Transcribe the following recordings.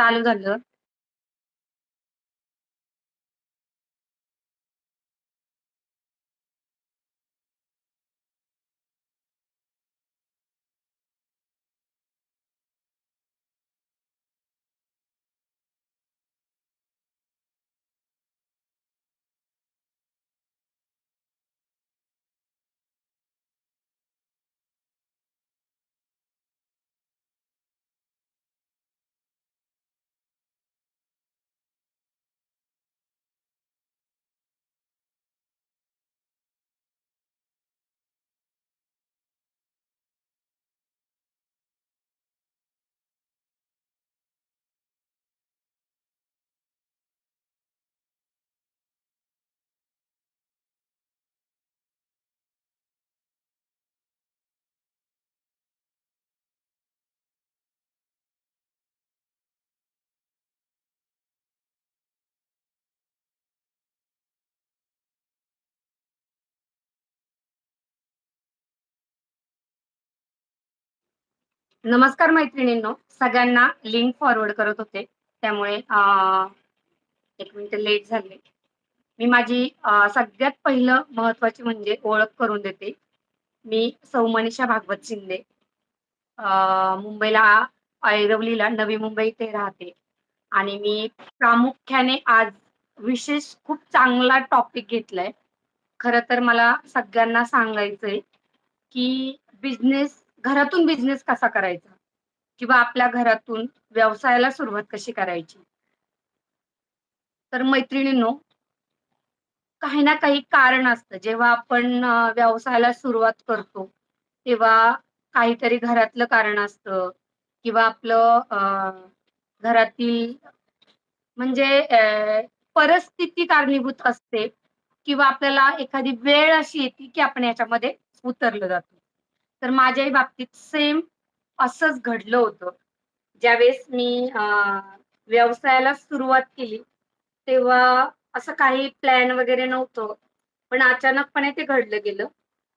चालू झालं. नमस्कार मैत्रिणींनो, सगळ्यांना लिंक फॉरवर्ड करत होते. त्यामुळे एक मिनिट लेट झाले. मी माझी सगळ्यात पहिलं महत्वाची म्हणजे ओळख करून देते. मी सौमनिषा भागवत शिंदे. मुंबईला ऐरवलीला नवी मुंबई इथे राहते आणि मी प्रामुख्याने आज विशेष खूप चांगला टॉपिक घेतलाय. खरं तर मला सगळ्यांना सांगायचंय, की बिझनेस घरातून बिझनेस कसा करायचा? किंवा आपल्या घरातून व्यवसायाला सुरुवात कशी करायची? तर मैत्रिणींनो काही ना काही कारण असतं. जेव्हा आपण व्यवसायाला सुरुवात करतो, तेव्हा काहीतरी घरातलं कारण असतं किंवा आपलं घरातील म्हणजे परिस्थिती कारणीभूत असते किंवा आपल्याला एखादी वेळ अशी येते, की आपण याच्यामध्ये उतरलं जातो. तर माझ्याही बाबतीत सेम असंच घडलं होतं. ज्यावेळेस मी व्यवसायाला सुरुवात केली, तेव्हा असं काही प्लॅन वगैरे नव्हतं. पण अचानकपणे ते घडलं गेलं.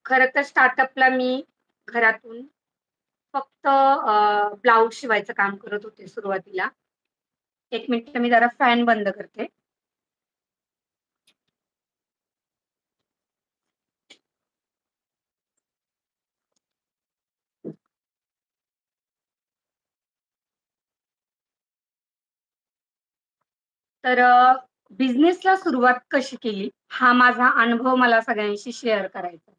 खरं तर स्टार्टअपला मी घरातून फक्त ब्लाऊज शिवायचं काम करत होते सुरुवातीला. एक मिनिट मी जरा फॅन बंद करते. तर बिझनेसला सुरुवात कशी केली? हा माझा अनुभव मला सगळ्यांशी शेअर करायचा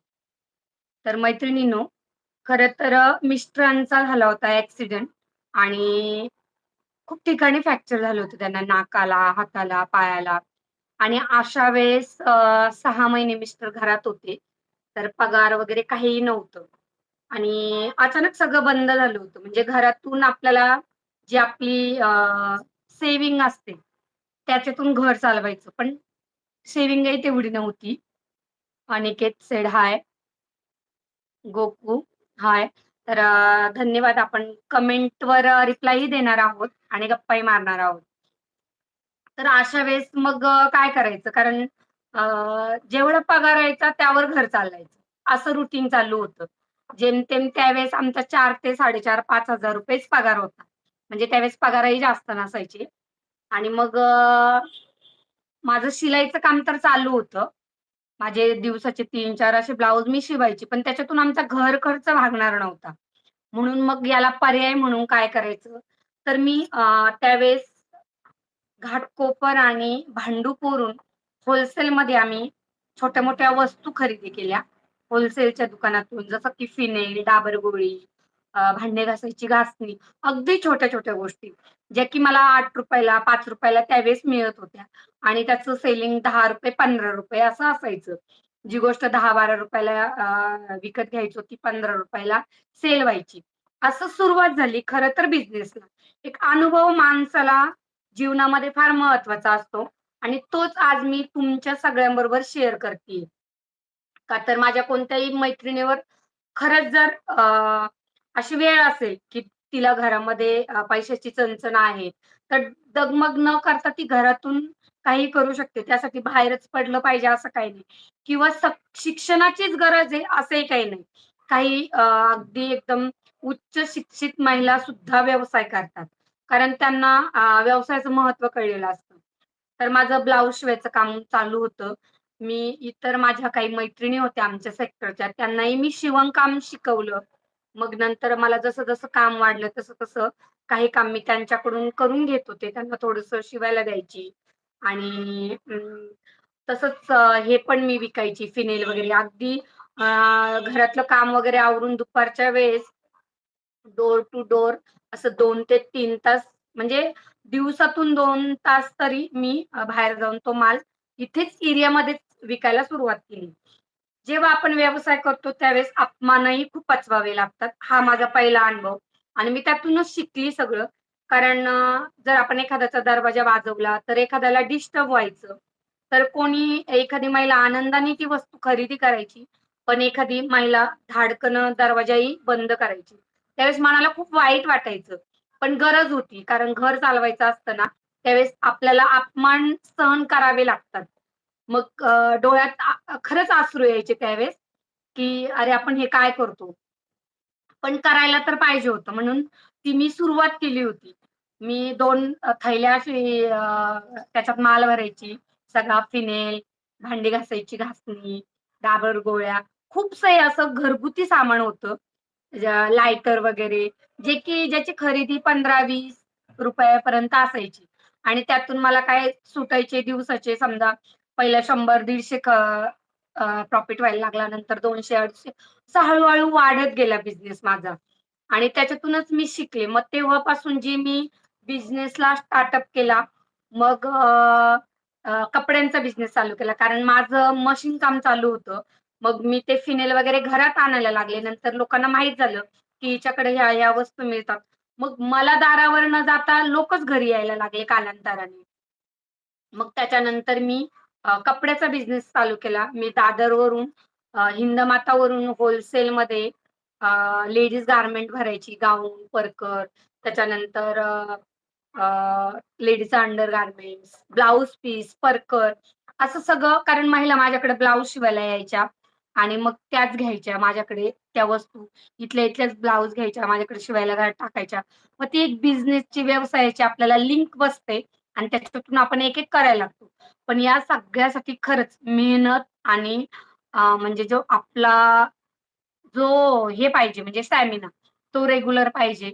तर मैत्रिणींनो, खर तर मिस्टरांचा झाला होता ऍक्सिडेंट आणि खूप ठिकाणी फ्रॅक्चर झालं होतं त्यांना नाकाला, हाताला, पायाला आणि अशा वेळेस सहा महिने मिस्टर घरात होते. तर पगार वगैरे काहीही नव्हतं आणि अचानक सगळं बंद झालं होतं. म्हणजे घरातून आपल्याला जी आपली सेविंग सेव्हिंग असते, त्याच्यातून घर चालवायचं. पण सेविंगही तेवढी नव्हती. Aniket said hi. Goku hi. तर धन्यवाद. आपण कमेंटवर रिप्लायही देणार आहोत आणि गप्पाही मारणार आहोत. तर अशा वेळेस मग काय करायचं? कारण जेवढा पगार यायचा त्यावर घर चालायचं. असं रुटीन चालू होतं. जेमतेम त्यावेळेस आमचा चार ते साडेचार पाच हजार रुपयेच पगार होता. म्हणजे त्यावेळेस पगारही जास्त नसायचे आणि मग माझं शिलाईचं काम तर चालू होतं. माझे दिवसाचे 3-4 असे ब्लाऊज मी शिवायची. पण त्याच्यातून आमचा घर खर्च भागणार नव्हता. म्हणून मग याला पर्याय म्हणून काय करायचं? तर मी त्यावेळेस घाटकोपर आणि भांडूपवरून होलसेलमध्ये आम्ही छोट्या-मोठ्या वस्तू खरेदी केल्या. होलसेलच्या दुकानातून जसं की फिनेल, डाबर गोळी, भांडे घासायची घासणी, अगदी छोट्या-छोट्या गोष्टी, ज्या की मला आठ रुपयाला पाच रुपयाला त्यावेळेस मिळत होत्या आणि त्याचं सेलिंग ₹10 ₹15 असं असायचं. जी गोष्ट दहा बारा रुपयाला विकत घ्यायची होती पंधरा रुपयाला सेल व्हायची. असं सुरुवात झाली खरं तर बिझनेसला. एक अनुभव माणसाला जीवनामध्ये फार महत्त्वाचा असतो आणि तोच आज मी तुमच्या सगळ्यांबरोबर शेअर करते का तर माझ्या कोणत्याही मैत्रिणीवर खरंच जर अशी वेळ असेल, की तिला घरामध्ये पैशाची चणचण आहे, तर डगमग न करता ती घरातून काही करू शकते. त्यासाठी बाहेरच पडलं पाहिजे असं काही नाही किंवा शिक्षणाचीच गरज आहे असंही काही नाही. काही अगदी एकदम उच्च शिक्षित महिला सुद्धा व्यवसाय करतात. कारण त्यांना व्यवसायाचं महत्त्व कळलेलं असतं. तर माझं ब्लाऊज शिवायचं काम चालू होतं. मी इतर माझ्या काही मैत्रिणी होत्या आमच्या सेक्टरच्या, त्यांनाही मी शिवणकाम शिकवलं. मग नंतर मला जसं-जसं काम वाढलं, तसं-तसं काही काम मी त्यांच्याकडून करून घेत होते. त्यांना थोडंसं शिवायला द्यायची आणि तसंच हे पण मी विकायची फिनेल वगैरे. अगदी घरातलं काम वगैरे आवरून दुपारच्या वेळेस डोर टू डोअर असं दोन ते तीन तास म्हणजे दिवसातून दोन तास तरी मी बाहेर जाऊन तो माल इथेच एरियामध्येच विकायला सुरुवात केली. जेव्हा आपण व्यवसाय करतो त्यावेळेस अपमानही खूप पचवावे लागतात. हा माझा पहिला अनुभव आणि मी त्यातूनच शिकली सगळं. कारण जर आपण एखाद्याचा दरवाजा वाजवला, तर एखाद्याला डिस्टर्ब व्हायचं. तर कोणी एखादी महिला आनंदाने ती वस्तू खरेदी करायची. पण एखादी महिला धाडकन दरवाजाही बंद करायची. त्यावेळेस मनाला खूप वाईट वाटायचं. पण गरज होती. कारण घर चालवायचं असतं ना, त्यावेळेस आपल्याला अपमान सहन करावे लागतात. मग डोळ्यात खरंच आसरू यायचे त्यावेळेस, की "अरे, आपण हे काय करतो?" पण करायला तर पाहिजे होतं. म्हणून ती मी सुरुवात केली होती. मी दोन थैल्या त्याच्यात माल भरायची. सगळा फिनेल, भांडी घासायची घासणी, डाबर गोळ्या, खूपसं असं घरगुती सामान होतं. लायटर वगैरे, जे की ज्याची खरेदी पंधरा वीस रुपयापर्यंत असायची आणि त्यातून मला काय सुटायचे दिवसाचे समजा पहिला शंभर दीडशे प्रॉफिट व्हायला लागला. नंतर 200-250 असं हळूहळू वाढत गेला बिझनेस माझा आणि त्याच्यातूनच मी शिकले. मग तेव्हापासून जे मी बिझनेसला स्टार्टअप केला. मग कपड्यांचा बिझनेस चालू केला. कारण माझं मशीन काम चालू होतं. मग मी ते फिनेल वगैरे घरात आणायला लागले. नंतर लोकांना माहीत झालं, की हिच्याकडे ह्या-ह्या वस्तू मिळतात. मग मला दारावर न जाता लोकच घरी यायला लागले कालांतराने. मग त्याच्यानंतर मी कपड्याचा बिझनेस चालू केला. मी दादरवरून हिंदमातावरून होलसेलमध्ये लेडीज गारमेंट भरायची गाऊन, परकर त्याच्यानंतर ladies undergarments, blouse piece, परकर असं सगळं कारण महिला माझ्याकडे ब्लाऊज शिवायला यायच्या आणि मग त्याच घ्यायच्या माझ्याकडे त्या वस्तू. इथल्या इथल्याच ब्लाऊज घ्यायच्या, माझ्याकडे शिवायला टाकायच्या. मग ती एक बिझनेसची, व्यवसायाची आपल्याला लिंक बसते आणि त्याच्यातून आपण एक-एक करायला लागतो. पण या सगळ्यासाठी खरंच मेहनत आणि म्हणजे जो आपला जो हे पाहिजे म्हणजे स्टॅमिना तो रेग्युलर पाहिजे.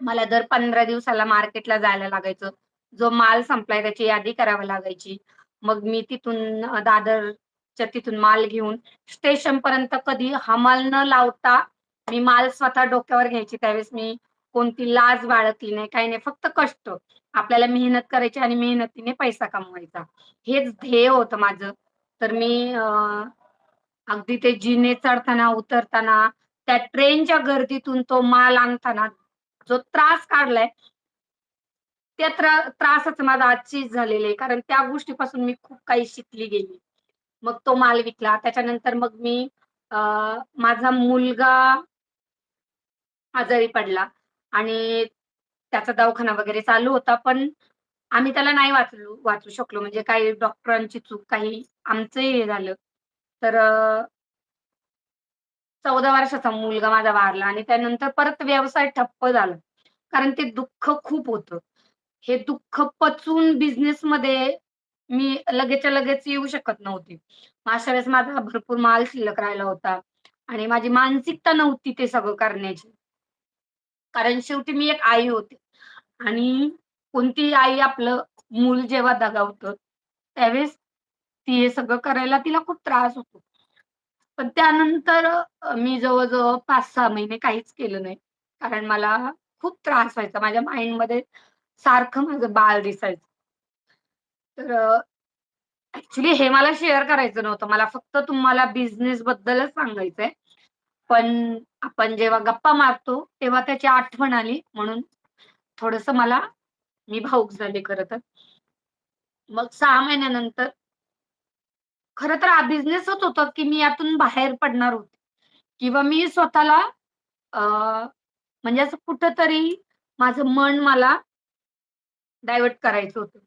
मला दर 15 दिवसाला मार्केटला जायला लागायचं. जो माल संपलाय त्याची यादी करावी लागायची. मग मी तिथून दादरच्या तिथून माल घेऊन स्टेशन पर्यंत कधी हमाल न लावता मी माल स्वतः डोक्यावर घ्यायची. त्यावेळेस मी कोणती लाज बाळगली नाही, काही नाही. फक्त कष्ट. आपल्याला मेहनत करायची आणि मेहनतीने पैसा कमवायचा. हेच ध्येय होतं माझं. तर मी अगदी ते जिने चढताना, उतरताना, त्या ट्रेनच्या गर्दीतून तो माल आणताना जो त्रास काढलाय त्या त्रा त्रासच माझा आजचीच झालेला आहे. कारण त्या गोष्टीपासून मी खूप काही शिकली गेली. मग तो माल विकला. त्याच्यानंतर मग मी अ, माझा मुलगा आजारी पडला आणि त्याचा दवाखाना वगैरे चालू होता. पण आम्ही त्याला नाही वाचलू वाचू शकलो. म्हणजे काही डॉक्टरांची चूक, काही आमचंही हे झालं. तर चौदा वर्षाचा मुलगा माझा वारला आणि त्यानंतर परत व्यवसाय ठप्प झाला. कारण ते दुःख खूप होतं. हे दुःख पचवून बिझनेसमध्ये मी लगेचच्या लगेच येऊ शकत नव्हते. मग अशा वेळेस माझा भरपूर माल शिल्लक राहिला होता आणि माझी मानसिकता नव्हती ते सगळं करण्याची. कारण शेवटी मी एक आई होते आणि कोणती आई आपलं मूल जेव्हा दगावतं, त्यावेळेस ती हे सगळं करायला तिला खूप त्रास होतो. पण त्यानंतर मी जवळजवळ पाच सहा महिने काहीच केलं नाही. कारण मला खूप त्रास व्हायचा. माझ्या माइंडमध्ये सारखं माझं बाळ दिसायचं. तर ऍक्च्युली हे मला शेअर करायचं नव्हतं. मला फक्त तुम्हाला बिझनेस बद्दलच सांगायचंय. पण आपण जेव्हा गप्पा मारतो, तेव्हा त्याची आठवण आली म्हणून थोडस मला मी भाऊक झाले खरं तर. मग सहा महिन्यानंतर खरं तर हा बिझनेसच होता, की मी यातून बाहेर पडणार होते किंवा मी स्वतःला म्हणजे असं कुठंतरी माझं मन मला डायव्हर्ट करायचं होतं.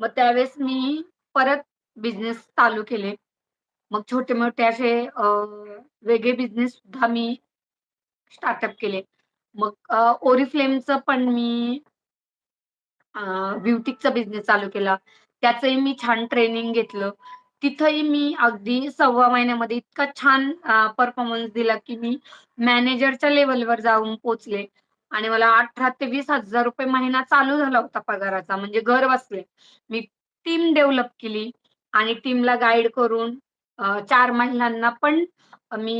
मग त्यावेळेस मी परत बिझनेस चालू केले. मग छोटे-मोठे असे वेगळे बिझनेस सुद्धा मी स्टार्टअप केले. मग ओरिफ्लेमचं पण मी ब्युटिकचा बिझनेस चालू केला. त्याचंही मी छान ट्रेनिंग घेतलं. तिथंही मी अगदी सव्वा महिन्यामध्ये इतका छान परफॉर्मन्स दिला, की मी मॅनेजरच्या लेवलवर जाऊन पोचले आणि मला अठरा ते ₹20,000 महिना चालू झाला होता पगाराचा, म्हणजे घर बसले मी टीम डेव्हलप केली आणि टीमला गाईड करून चार महिलांना पण मी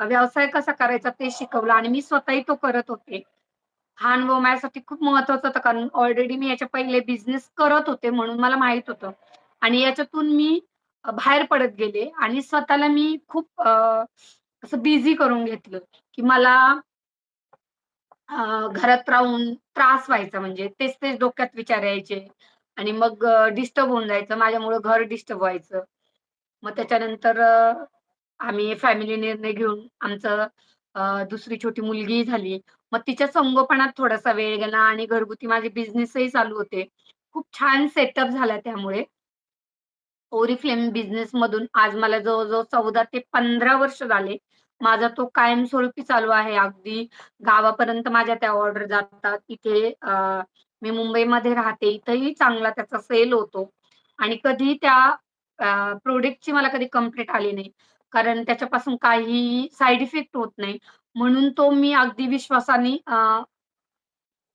व्यवसाय कसा करायचा ते शिकवलं आणि मी स्वतःही तो करत होते. हा अनुभव माझ्यासाठी खूप महत्त्वाचा होता, कारण ऑलरेडी मी याच्या पहिले बिझनेस करत होते, म्हणून मला माहीत होतं आणि याच्यातून मी बाहेर पडत गेले आणि स्वतःला मी खूप असं बिझी करून घेतलं, की मला घरात राहून त्रास व्हायचा म्हणजे तेच-तेच डोक्यात विचार यायचे आणि मग डिस्टर्ब होऊन जायचं. माझ्यामुळे घर डिस्टर्ब व्हायचं. मग त्याच्यानंतर आम्ही फॅमिली निर्णय घेऊन आमचं अ, दुसरी छोटी मुलगी झाली. मग तिच्या संगोपनात थोडासा वेळ गेला आणि घरगुती माझे बिझनेसही चालू होते. खूप छान सेटअप झाला त्यामुळे. Oriflame बिझनेसमधून आज मला जवळ-जवळ 14 ते 15 वर्ष झाले. माझा तो कायमस्वरूपी चालू आहे. अगदी गावापर्यंत माझ्या त्या ऑर्डर जातात. इथे अ, मी मुंबईमध्ये राहते. इथेही चांगला त्याचा सेल होतो आणि कधी त्या अ, प्रॉडक्टची मला कधी कंप्लेंट आली नाही. कारण त्याच्यापासून काही साईड इफेक्ट होत नाही. म्हणून तो मी अगदी विश्वासाने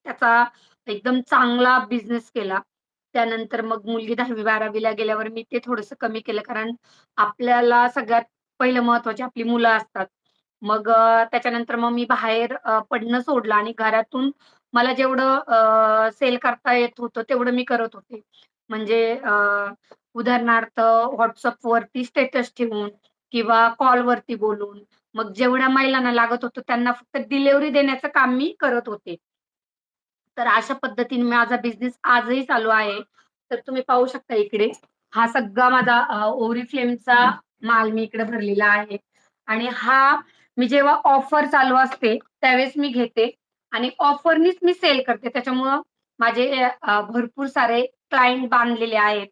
त्याचा एकदम चांगला बिझनेस केला. त्यानंतर मग मुलगी दहावी बारावीला गेल्यावर मी ते थोडंसं कमी केलं. कारण आपल्याला सगळ्यात पहिलं महत्वाची आपली मुलं असतात. मग त्याच्यानंतर मग मी बाहेर पडणं सोडलं आणि घरातून मला जेवढं अ, सेल करता येत होतं, तेवढं मी करत होते. म्हणजे उदाहरणार्थ व्हॉट्सअपवरती स्टेटस ठेवून किंवा कॉलवरती बोलून, मग जेवढ्या महिलांना लागत होतं, त्यांना फक्त डिलेवरी देण्याचं काम मी करत होते. तर अशा पद्धतीने माझा बिझनेस आजही चालू आहे. तर तुम्ही पाहू शकता इकडे, हा सगळा माझा ओरी फ्लेमचा माल मी इकडे भरलेला आहे आणि हा मी जेव्हा ऑफर चालू असते, त्यावेळेस मी घेते आणि ऑफरनीच मी सेल करते. त्याच्यामुळं माझे भरपूर सारे क्लायंट बांधलेले आहेत.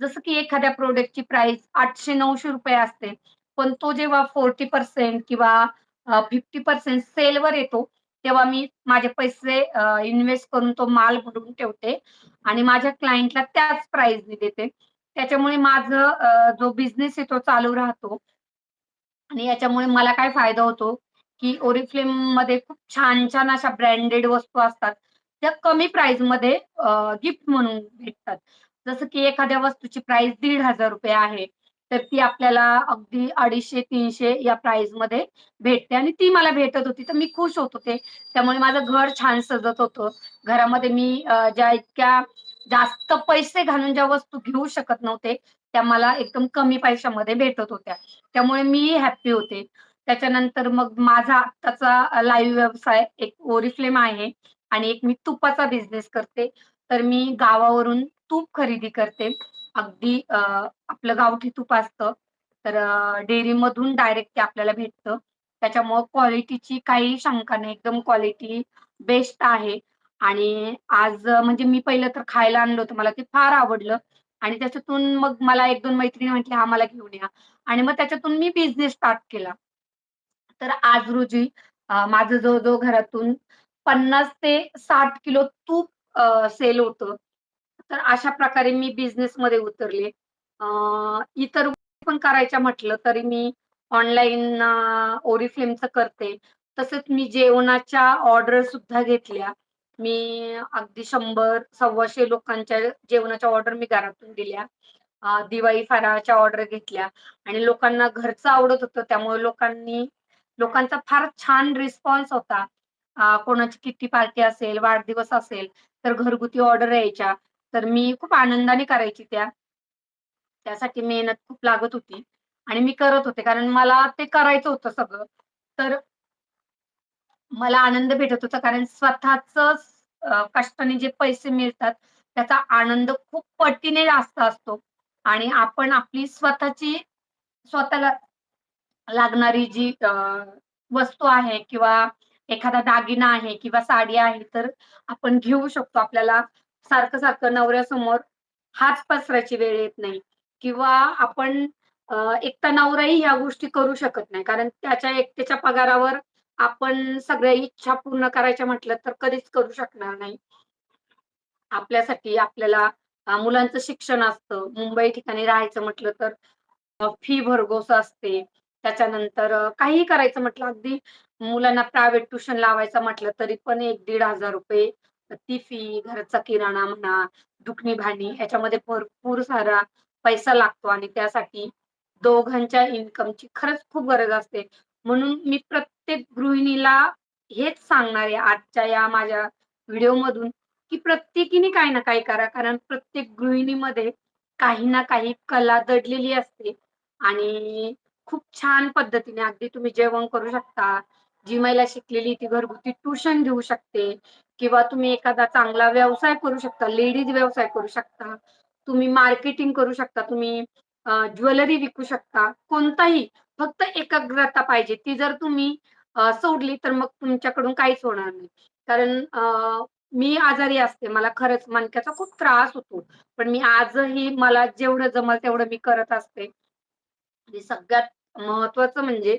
जसं की एखाद्या प्रोडक्टची प्राइस ₹800-900 असते. पण तो जेव्हा 40% किंवा फिफ्टी पर्सेंट सेलवर येतो, तेव्हा मी माझे पैसे इन्व्हेस्ट करून तो माल भरून ठेवते आणि माझ्या क्लायंटला त्याच प्राइसनी देते. त्याच्यामुळे माझं जो बिझनेस आहे तो चालू राहतो. आणि याच्यामुळे मला काय फायदा होतो, की ओरिफ्लेममध्ये खूप छान-छान अशा ब्रँडेड वस्तू असतात. त्या कमी प्राइसमध्ये गिफ्ट म्हणून भेटतात. जसं की एखाद्या वस्तूची प्राइस ₹1,500 आहे. तर ती आपल्याला अगदी अडीचशे तीनशे या प्राइसमध्ये भेटते आणि ती मला भेटत होती, तर मी खुश होत होते. त्यामुळे माझं घर छान सजत होतं. घरामध्ये मी ज्या इतक्या जास्त पैसे घालून ज्या वस्तू घेऊ शकत नव्हते, त्या मला एकदम कमी पैशामध्ये भेटत होत्या. त्यामुळे मी हॅप्पी होते. त्याच्यानंतर मग माझा आत्ताचा लाईव्ह व्यवसाय एक ओरिफ्लेम आहे आणि एक मी तुपाचा बिझनेस करते. तर मी गावावरून तूप खरेदी करते. अगदी आपलं गावठी तूप असतं. तर डेअरीमधून डायरेक्ट ते आपल्याला भेटतं. त्याच्यामुळं क्वालिटीची काही शंका नाही. एकदम क्वालिटी बेस्ट आहे आणि आज म्हणजे मी पहिलं तर खायला आणलं होतं. मला ते फार आवडलं आणि त्याच्यातून मग मला 1-2 मैत्रिणी म्हटली "हा मला घेऊन या." आणि मग त्याच्यातून मी बिझनेस स्टार्ट केला. तर आज रोजी माझं जवळजवळ घरातून 50 ते साठ किलो तूप सेल होतं. तर अशा प्रकारे मी बिझनेसमध्ये उतरले. इतर पण करायच्या म्हटलं तरी मी ऑनलाईन ओरिफ्लेमचं करते. तसंच मी जेवणाच्या ऑर्डर सुद्धा घेतल्या. मी अगदी शंभर सव्वाशे लोकांच्या जेवणाच्या ऑर्डर मी घरातून दिल्या. दिवाळी फराळाच्या ऑर्डर घेतल्या आणि लोकांना घरचं आवडत होतं. त्यामुळे लोकांनी लोकांचा फार छान रिस्पॉन्स होता. कोणाची किट्टी पार्टी असेल, वाढदिवस असेल, तर घरगुती ऑर्डर यायच्या. तर मी खूप आनंदाने करायची त्या. त्यासाठी मेहनत खूप लागत होती आणि मी करत होते कारण मला ते करायचं होतं सगळं. तर मला आनंद भेटत होता कारण स्वतःच कष्टाने जे पैसे मिळतात, त्याचा आनंद खूप पटीने जास्त असतो आणि आपण आपली स्वतःची स्वतःला लागणारी जी वस्तू आहे किंवा एखादा दागिना आहे किंवा साडी आहे, तर आपण घेऊ शकतो. आपल्याला सारखं-सारखं नवऱ्यासमोर हात पसरायची वेळ येत नाही किंवा आपण एकटा नवराही ह्या गोष्टी करू शकत नाही. कारण त्याच्या एकट्याच्या पगारावर आपण सगळ्या इच्छा पूर्ण करायच्या म्हटलं तर कधीच करू शकणार नाही. आपल्यासाठी आपल्याला मुलांचं शिक्षण असतं. मुंबई ठिकाणी राहायचं म्हटलं तर फी भरघोस असते. त्याच्यानंतर काही काहीही करायचं म्हटलं अगदी मुलांना प्रायव्हेट ट्युशन लावायचं म्हटलं तरी पण एक दीड हजार रुपये फी, घरचा किराणा म्हणा, दुखणी भांडी ह्याच्यामध्ये भरपूर सारा पैसा लागतो आणि त्यासाठी दोघांच्या इन्कमची खरंच खूप गरज असते. म्हणून मी प्रत्येक गृहिणीला हेच सांगणार आहे आजच्या या माझ्या व्हिडिओमधून, की प्रत्येकीने काही ना काही करा. कारण प्रत्येक गृहिणीमध्ये काही ना काही कला दडलेली असते आणि खूप छान पद्धतीने अगदी तुम्ही जेवण करू शकता. जी महिला शिकलेली ती घरगुती ट्युशन घेऊ शकते किंवा तुम्ही एखादा चांगला व्यवसाय करू शकता. लेडीज व्यवसाय करू शकता. तुम्ही मार्केटिंग करू शकता. तुम्ही ज्वेलरी विकू शकता. कोणताही फक्त एकाग्रता पाहिजे. ती जर तुम्ही सोडली तर मग तुमच्याकडून काहीच होणार नाही. कारण मी आजारी असते. मला खरंच मणक्याचा खूप त्रास होतो. पण मी आजही मला जेवढं जमल तेवढं मी करत असते. सगळ्यात महत्वाचं म्हणजे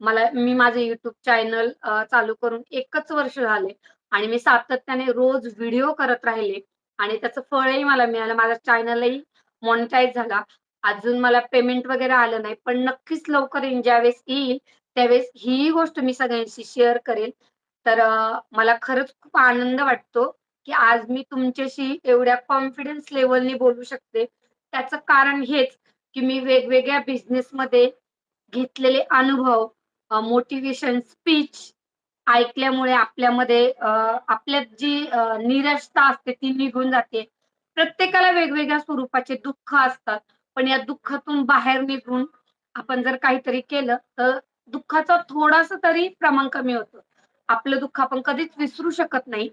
मला मी माझं युट्यूब चॅनल चालू करून एकच वर्ष झाले आणि मी सातत्याने रोज व्हिडिओ करत राहिले आणि त्याचं फळही मला मिळालं. माझा चॅनलही मॉनिटाईज झाला. अजून मला पेमेंट वगैरे आलं नाही. पण नक्कीच लवकर ज्यावेळेस येईल, त्यावेळेस ही गोष्ट मी सगळ्यांशी शेअर करेल. तर मला खरंच खूप आनंद वाटतो, की आज मी तुमच्याशी एवढ्या कॉन्फिडन्स लेवलनी बोलू शकते. त्याचं कारण हेच, की मी वेगवेगळ्या बिझनेसमध्ये घेतलेले अनुभव, मोटिवेशन मोटिव्हेशन स्पीच ऐकल्यामुळे आपल्यामध्ये आपल्यात जी अ, निराशता असते ती निघून जाते. प्रत्येकाला वेगवेगळ्या स्वरूपाचे दुःख असतात. पण या दुःखातून बाहेर निघून आपण जर काहीतरी केलं, तर दुःखाचा थोडासा तरी प्रमाण कमी होतो आपलं दुःख आपण कधीच विसरू शकत नाही.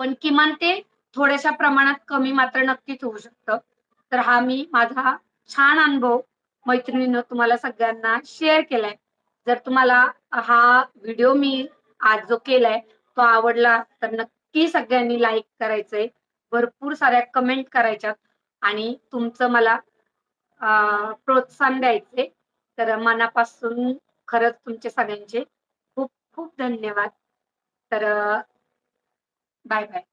पण किमान ते थोड्याशा प्रमाणात कमी मात्र नक्कीच होऊ शकतं. तर हा मी माझा छान अनुभव मैत्रिणीनं तुम्हाला सगळ्यांना शेअर केलाय. जर तुम्हाला हा व्हिडिओ मी आज जो केलाय, तो आवडला तर नक्की सगळ्यांनी लाईक करायचंय. भरपूर साऱ्या कमेंट करायच्यात आणि तुमचं मला प्रोत्साहन द्यायचंय. तर मनापासून खरंच तुमचे सगळ्यांचे खूप खूप धन्यवाद. तर बाय बाय.